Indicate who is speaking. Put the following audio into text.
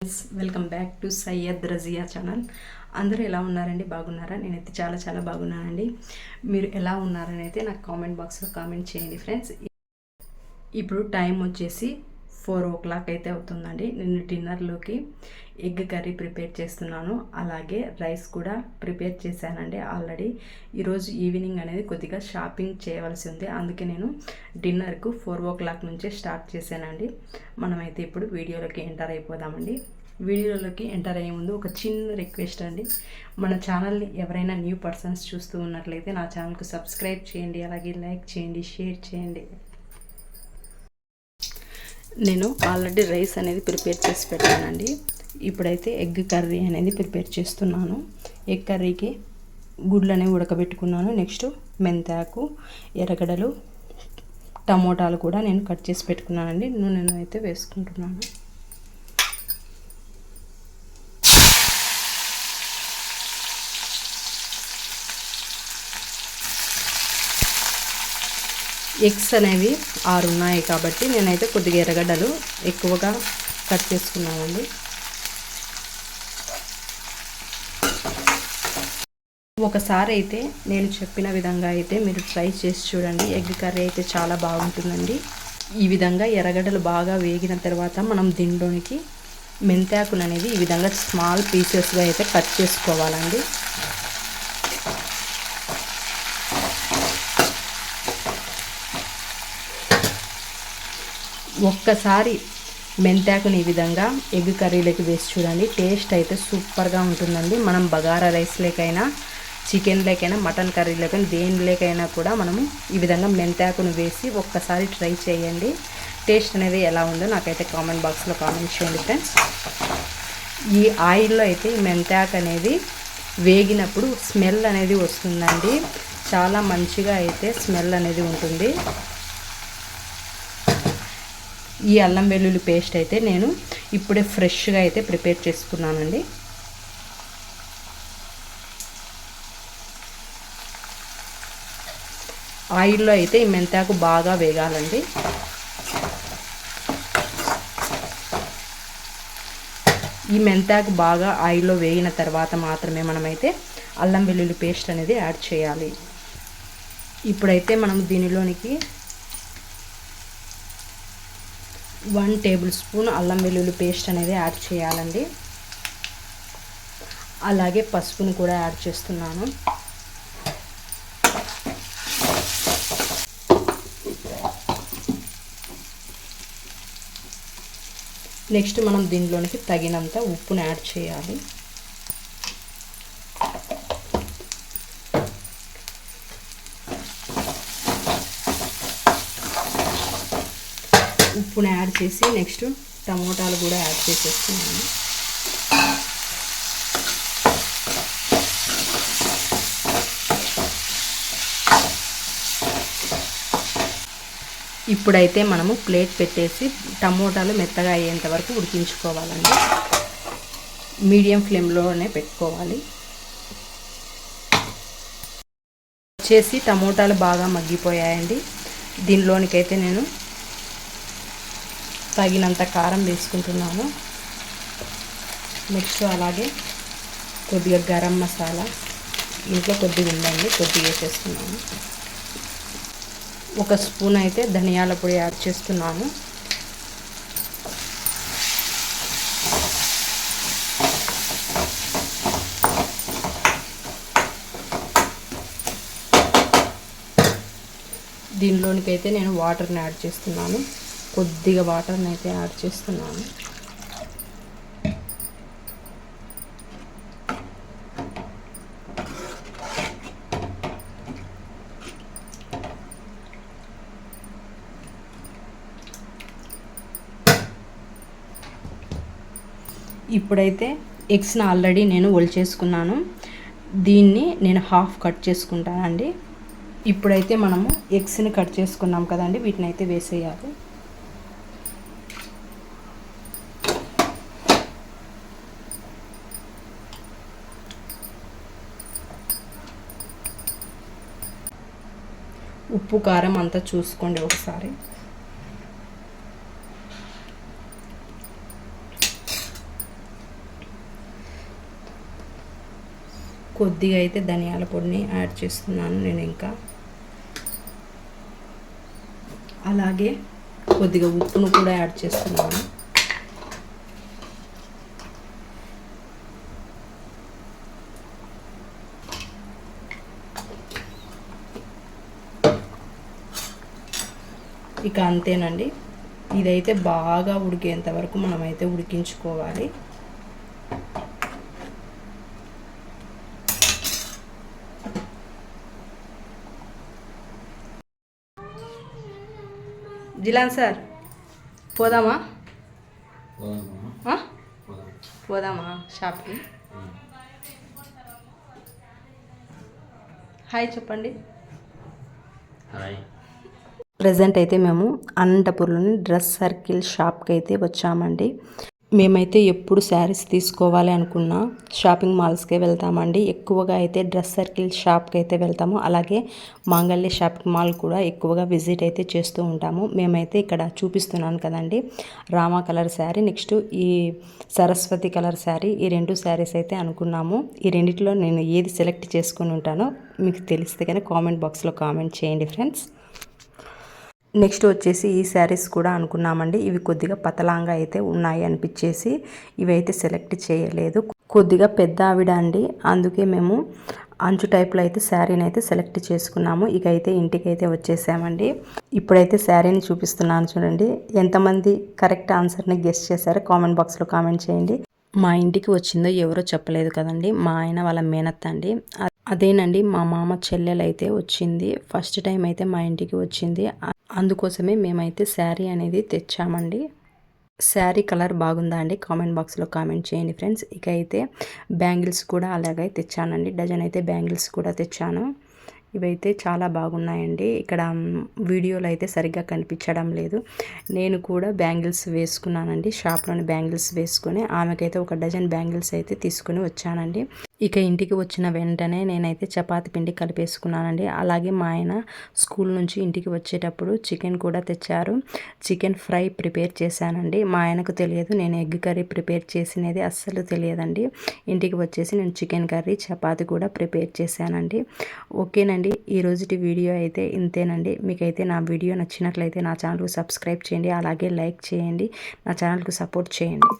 Speaker 1: Welcome back to Syed Razia channel అందరూ ఎలా ఉన్నారండి? బాగున్నారా? నేనైతే చాలా చాలా బాగున్నానండి. మీరు ఎలా ఉన్నారని అయితే నాకు కామెంట్ బాక్స్లో కామెంట్ చేయండి ఫ్రెండ్స్ ఇప్పుడు టైం వచ్చేసి ఫోర్ ఓ క్లాక్ అయితే అవుతుందండి. నేను డిన్నర్లోకి ఎగ్ కర్రీ ప్రిపేర్ చేస్తున్నాను. అలాగే రైస్ కూడా ప్రిపేర్ చేశానండి ఆల్రెడీ. ఈరోజు ఈవినింగ్ అనేది కొద్దిగా షాపింగ్ చేయవలసి ఉంది. అందుకే నేను డిన్నర్కు ఫోర్ ఓ క్లాక్ నుంచే స్టార్ట్ చేశానండి. మనమైతే ఇప్పుడు వీడియోలోకి ఎంటర్ అయిపోదామండి. వీడియోలోకి ఎంటర్ అయ్యే ముందు ఒక చిన్న రిక్వెస్ట్ అండి. మన ఛానల్ని ఎవరైనా న్యూ పర్సన్స్ చూస్తూ ఉన్నట్లయితే నా ఛానల్కు సబ్స్క్రైబ్ చేయండి. అలాగే లైక్ చేయండి షేర్ చేయండి. నేను ఆల్రెడీ రైస్ అనేది ప్రిపేర్ చేసి పెట్టానండి. ఇప్పుడైతే ఎగ్ కర్రీ అనేది ప్రిపేర్ చేస్తున్నాను. ఎగ్ కర్రీకి గుడ్లని ఉడకబెట్టుకున్నాను. నెక్స్ట్ మెంతాకు ఎర్రగడలు టమోటాలు కూడా నేను కట్ చేసి పెట్టుకున్నానండి. నూనెను అయితే వేసుకుంటున్నాను. ఎగ్స్ అనేవి ఆరు ఉన్నాయి కాబట్టి నేనైతే కొద్దిగా ఎర్రగడ్డలు ఎక్కువగా కట్ చేసుకున్నానండి. ఒకసారి అయితే నేను చెప్పిన విధంగా అయితే మీరు ట్రై చేసి చూడండి. ఎగ్ కర్రీ అయితే చాలా బాగుంటుందండి. ఈ విధంగా ఎర్రగడ్డలు బాగా వేగిన తర్వాత మనం దీనిలోనికి మెంతాకులు అనేది ఈ విధంగా స్మాల్ పీసెస్గా అయితే కట్ చేసుకోవాలండి. ఒక్కసారి మెంతాకుని ఈ విధంగా ఎగ్ కర్రీలోకి వేసి చూడండి. టేస్ట్ అయితే సూపర్గా ఉంటుందండి. మనం బగారా రైస్లేకైనా చికెన్లేకైనా మటన్ కర్రీలోకైనా దేనిలోకైనా కూడా మనము ఈ విధంగా మెంతాకును వేసి ఒక్కసారి ట్రై చేయండి. టేస్ట్ అనేది ఎలా ఉందో నాకైతే కామెంట్ బాక్స్లో కామెంట్ చేయండి ఫ్రెండ్స్. ఈ ఆయిల్లో అయితే మెంతాకు అనేది వేగినప్పుడు స్మెల్ అనేది వస్తుందండి. చాలా మంచిగా అయితే స్మెల్ అనేది ఉంటుంది. ఈ అల్లం వెల్లుల్లి పేస్ట్ అయితే నేను ఇప్పుడే ఫ్రెష్గా అయితే ప్రిపేర్ చేసుకున్నానండి. ఆయిల్లో అయితే ఈ మెంతాకు బాగా వేగాలండి. ఈ మెంతాకు బాగా ఆయిల్లో వేగిన తర్వాత మాత్రమే మనమైతే అల్లం వెల్లుల్లి పేస్ట్ అనేది యాడ్ చేయాలి. ఇప్పుడైతే మనం దీనిలోనికి వన్ టేబుల్ స్పూన్ అల్లం వెల్లుల్లి పేస్ట్ అనేది యాడ్ చేయాలండి. అలాగే పసుపును కూడా యాడ్ చేస్తున్నాను. నెక్స్ట్ మనం దీనిలోనికి తగినంత ఉప్పును యాడ్ చేయాలి. ఉప్పుని యాడ్ చేసి నెక్స్ట్ టమోటాలు కూడా యాడ్ చేసేస్తున్నాను. ఇప్పుడైతే మనము ప్లేట్ పెట్టేసి టమోటాలు మెత్తగా అయ్యేంత వరకు ఉడికించుకోవాలండి. మీడియం ఫ్లేమ్లోనే పెట్టుకోవాలి. వచ్చేసి టమోటాలు బాగా మగ్గిపోయాయండి. దీనిలోనికైతే నేను తగినంత కారం వేసుకుంటున్నాను. నెక్స్ట్ అలాగే కొద్దిగా గరం మసాలా. ఇంట్లో కొద్దిగా ఉందండి కొద్దిగా వేసేస్తున్నాను. ఒక స్పూన్ అయితే ధనియాల పొడి యాడ్ చేస్తున్నాను. దీనిలోనికైతే నేను వాటర్ని యాడ్ చేస్తున్నాను. కొద్దిగా వాటర్ని అయితే యాడ్ చేస్తున్నాను. ఇప్పుడైతే ఎగ్స్ని ఆల్రెడీ నేను ఒలిచేసుకున్నాను దీన్ని నేను హాఫ్ కట్ చేసుకుంటానండి. ఇప్పుడైతే మనము ఎగ్స్ని కట్ చేసుకున్నాం కదండి వీటిని అయితే వేసేయాలి. ఉప్పు కారం అంతా చూసుకోండి ఒకసారి. కొద్దిగా అయితే ధనియాల పొడిని యాడ్ చేస్తున్నాను నేను ఇంకా. అలాగే కొద్దిగా ఉప్పును కూడా యాడ్ చేస్తున్నాను. ఇక అంతేనండి. ఇదైతే బాగా ఉడికేంత వరకు మనమైతే ఉడికించుకోవాలి. జిలాన్ సార్ పోదామా? పోదామా? షాప్కి? హాయ్ చెప్పండి.
Speaker 2: హాయ్.
Speaker 1: ప్రజెంట్ అయితే మేము అనంతపురంలోని డ్రెస్ సర్కిల్ షాప్కి అయితే వచ్చామండి. మేమైతే ఎప్పుడు శారీస్ తీసుకోవాలి అనుకున్నా షాపింగ్ మాల్స్కే వెళ్తామండి. ఎక్కువగా అయితే డ్రెస్ సర్కిల్ షాప్కి అయితే వెళ్తాము. అలాగే మాంగళ్య షాపింగ్ మాల్ కూడా ఎక్కువగా విజిట్ అయితే చేస్తూ ఉంటాము. మేమైతే ఇక్కడ చూపిస్తున్నాను కదండి. రామా కలర్ శారీ నెక్స్ట్ ఈ సరస్వతి కలర్ శారీ ఈ రెండు శారీస్ అయితే అనుకున్నాము. ఈ రెండిట్లో నేను ఏది సెలెక్ట్ చేసుకుని ఉంటానో మీకు తెలిస్తే కానీ కామెంట్ బాక్స్లో కామెంట్ చేయండి ఫ్రెండ్స్. నెక్స్ట్ వచ్చేసి ఈ శారీస్ కూడా అనుకున్నామండి. ఇవి కొద్దిగా పతలాంగా అయితే ఉన్నాయి అనిపించేసి ఇవైతే సెలెక్ట్ చేయలేదు. కొద్దిగా పెద్ద ఆవిడ అండి. అందుకే మేము అంచు టైప్లో అయితే శారీని అయితే సెలెక్ట్ చేసుకున్నాము. ఇక అయితే ఇంటికి అయితే వచ్చేసామండి. ఇప్పుడైతే శారీని చూపిస్తున్నాను చూడండి. ఎంతమంది కరెక్ట్ ఆన్సర్ని గెస్ట్ చేశారో కామెంట్ బాక్స్లో కామెంట్ చేయండి. మా ఇంటికి వచ్చిందో ఎవరో చెప్పలేదు కదండి. మా ఆయన వాళ్ళ మేనత్త అండి. అదేనండి మా మామ చెల్లెలు అయితే వచ్చింది. ఫస్ట్ టైం అయితే మా ఇంటికి వచ్చింది. అందుకోసమే మేమైతే శారీ అనేది తెచ్చామండి. శారీ కలర్ బాగుందా అండి? కామెంట్ బాక్స్లో కామెంట్ చేయండి ఫ్రెండ్స్. ఇక అయితే బ్యాంగిల్స్ కూడా అలాగే తెచ్చానండి. డజన్ అయితే బ్యాంగిల్స్ కూడా తెచ్చాను. ఇవైతే చాలా బాగున్నాయండి. ఇక్కడ వీడియోలు వీడియోలో అయితే సరిగ్గా కనిపించడం లేదు. నేను కూడా బ్యాంగిల్స్ వేసుకున్నానండి. షాప్లోని బ్యాంగిల్స్ వేసుకొని ఆమెకైతే ఒక డజన్ బ్యాంగిల్స్ అయితే తీసుకుని వచ్చానండి. ఇక ఇంటికి వచ్చిన వెంటనే నేనైతే చపాతి పిండి కలిపేసుకున్నానండి. అలాగే మా ఆయన స్కూల్ నుంచి ఇంటికి వచ్చేటప్పుడు చికెన్ కూడా తెచ్చారు. చికెన్ ఫ్రై ప్రిపేర్ చేశానండి. మా ఆయనకు తెలియదు నేను ఎగ్ కర్రీ ప్రిపేర్ చేసినది అస్సలు తెలియదండి. ఇంటికి వచ్చేసి నేను చికెన్ కర్రీ చపాతి కూడా ప్రిపేర్ చేశానండి. ఓకేనండి ఈ రోజుటి వీడియో అయితే ఇంతేనండి. మీకైతే నా వీడియో నచ్చినట్లయితే నా ఛానల్కు సబ్స్క్రైబ్ చేయండి అలాగే లైక్ చేయండి నా ఛానల్కు సపోర్ట్ చేయండి.